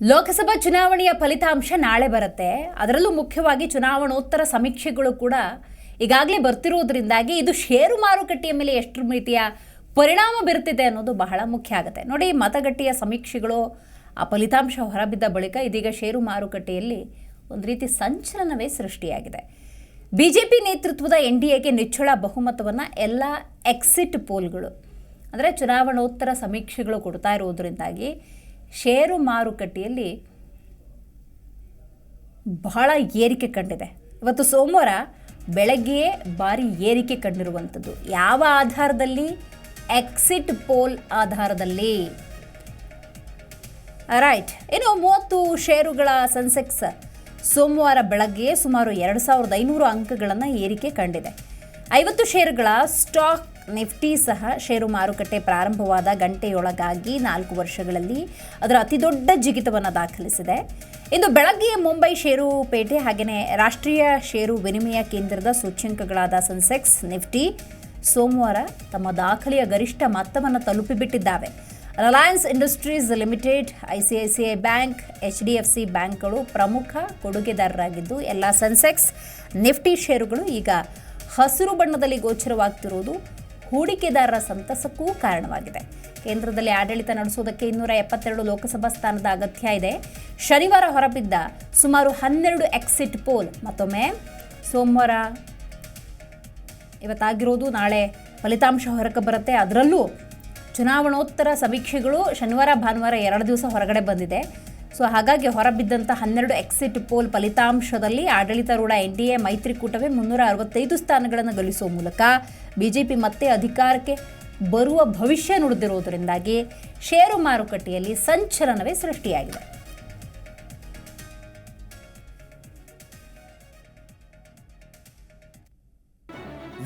ಲೋಕಸಭಾ ಚುನಾವಣೆಯ ಫಲಿತಾಂಶ ನಾಳೆ ಬರುತ್ತೆ. ಅದರಲ್ಲೂ ಮುಖ್ಯವಾಗಿ ಚುನಾವಣೋತ್ತರ ಸಮೀಕ್ಷೆಗಳು ಕೂಡ ಈಗಾಗಲೇ ಬರ್ತಿರೋದ್ರಿಂದಾಗಿ ಇದು ಷೇರು ಮಾರುಕಟ್ಟೆಯ ಮೇಲೆ ಎಷ್ಟು ರೀತಿಯ ಪರಿಣಾಮ ಬೀರ್ತಿದೆ ಅನ್ನೋದು ಬಹಳ ಮುಖ್ಯ ಆಗುತ್ತೆ. ನೋಡಿ, ಮತಗಟ್ಟೆಯ ಸಮೀಕ್ಷೆಗಳು, ಆ ಫಲಿತಾಂಶ ಹೊರಬಿದ್ದ ಬಳಿಕ ಇದೀಗ ಷೇರು ಮಾರುಕಟ್ಟೆಯಲ್ಲಿ ಒಂದು ರೀತಿ ಸಂಚಲನವೇ ಸೃಷ್ಟಿಯಾಗಿದೆ. ಬಿಜೆಪಿ ನೇತೃತ್ವದ ಎನ್ ಡಿ ಎಗೆ ನಿಚ್ಚಳ ಬಹುಮತವನ್ನು ಎಲ್ಲ ಎಕ್ಸಿಟ್ ಪೋಲ್ಗಳು, ಅಂದರೆ ಚುನಾವಣೋತ್ತರ ಸಮೀಕ್ಷೆಗಳು ಕೊಡ್ತಾ ಇರೋದ್ರಿಂದಾಗಿ ಷೇರು ಮಾರುಕಟ್ಟೆಯಲ್ಲಿ ಬಹಳ ಏರಿಕೆ ಕಂಡಿದೆ. ಇವತ್ತು ಸೋಮವಾರ ಬೆಳಗ್ಗೆಯೇ ಭಾರಿ ಏರಿಕೆ ಕಂಡಿರುವಂಥದ್ದು. ಯಾವ ಆಧಾರದಲ್ಲಿ? ಎಕ್ಸಿಟ್ ಪೋಲ್ ಆಧಾರದಲ್ಲಿ. ರೈಟ್ ಇನ್ನು ಮೂವತ್ತು ಷೇರುಗಳ ಸೆನ್ಸೆಕ್ಸ್ ಸೋಮವಾರ ಬೆಳಗ್ಗೆ ಸುಮಾರು ಎರಡು ಸಾವಿರದ ಐನೂರು ಅಂಕಗಳನ್ನು ಏರಿಕೆ ಕಂಡಿದೆ. ಐವತ್ತು ಷೇರುಗಳ ಸ್ಟಾಕ್ ನಿಫ್ಟಿ ಸಹ ಷೇರು ಮಾರುಕಟ್ಟೆ ಪ್ರಾರಂಭವಾದ ಗಂಟೆಯೊಳಗಾಗಿ ನಾಲ್ಕು ವರ್ಷಗಳಲ್ಲಿ ಅದರ ಅತಿದೊಡ್ಡ ಜಿಗಿತವನ್ನು ದಾಖಲಿಸಿದೆ. ಇಂದು ಬೆಳಗ್ಗೆ ಮುಂಬೈ ಷೇರು ಪೇಟೆ ಹಾಗೆಯೇ ರಾಷ್ಟ್ರೀಯ ಷೇರು ವಿನಿಮಯ ಕೇಂದ್ರದ ಸೂಚ್ಯಂಕಗಳಾದ ಸೆನ್ಸೆಕ್ಸ್, ನಿಫ್ಟಿ, ಸೋಮವಾರ ತಮ್ಮ ದಾಖಲೆಯ ಗರಿಷ್ಠ ಮೊತ್ತವನ್ನು ತಲುಪಿಬಿಟ್ಟಿದ್ದಾವೆ. Reliance Industries Limited I C I C I bank H D F C ಬ್ಯಾಂಕ್ಗಳು ಪ್ರಮುಖ ಕೊಡುಗೆದಾರರಾಗಿದ್ದು, ಎಲ್ಲ ಸೆನ್ಸೆಕ್ಸ್, ನಿಫ್ಟಿ ಷೇರುಗಳು ಈಗ ಹಸಿರು ಬಣ್ಣದಲ್ಲಿ ಗೋಚರವಾಗ್ತಿರುವುದು ಹೂಡಿಕೆದಾರರ ಸಂತಸಕ್ಕೂ ಕಾರಣವಾಗಿದೆ. ಕೇಂದ್ರದಲ್ಲಿ ಆಡಳಿತ ನಡೆಸುವುದಕ್ಕೆ ಇನ್ನೂರ ಎಪ್ಪತ್ತೆರಡು ಲೋಕಸಭಾ ಸ್ಥಾನದ ಅಗತ್ಯ ಇದೆ. ಶನಿವಾರ ಹೊರಬಿದ್ದ ಸುಮಾರು ಹನ್ನೆರಡು ಎಕ್ಸಿಟ್ ಪೋಲ್. ಮತ್ತೊಮ್ಮೆ ಸೋಮವಾರ ಇವತ್ತಾಗಿರೋದು, ನಾಳೆ ಫಲಿತಾಂಶ ಹೊರಕ್ಕೆ ಬರುತ್ತೆ. ಅದರಲ್ಲೂ ಚುನಾವಣೋತ್ತರ ಸಮೀಕ್ಷೆಗಳು ಶನಿವಾರ ಭಾನುವಾರ ಎರಡು ದಿವಸ ಹೊರಗಡೆ ಬಂದಿದೆ. ಸೊ ಹಾಗಾಗಿ ಹೊರಬಿದ್ದಂಥ ಹನ್ನೆರಡು ಎಕ್ಸಿಟ್ ಪೋಲ್ ಫಲಿತಾಂಶದಲ್ಲಿ ಆಡಳಿತಾರೂಢ ಎನ್ ಡಿ ಎ ಮೈತ್ರಿಕೂಟವೇ ಮುನ್ನೂರ ಅರವತ್ತೈದು ಸ್ಥಾನಗಳನ್ನು ಗಳಿಸುವ ಮೂಲಕ ಬಿಜೆಪಿ ಮತ್ತೆ ಅಧಿಕಾರಕ್ಕೆ ಬರುವ ಭವಿಷ್ಯ ನುಡಿದಿರುವುದರಿಂದಾಗಿ ಷೇರು ಮಾರುಕಟ್ಟೆಯಲ್ಲಿ ಸಂಚಲನವೇ ಸೃಷ್ಟಿಯಾಗಿದೆ.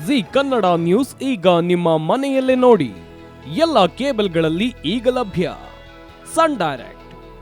ಜಿ ಕನ್ನಡ ನ್ಯೂಸ್ ಈಗ ನಿಮ್ಮ ಮನೆಯಲ್ಲೇ ನೋಡಿ. ಎಲ್ಲ ಕೇಬಲ್ಗಳಲ್ಲಿ ಈಗ ಲಭ್ಯ. Sun Direct.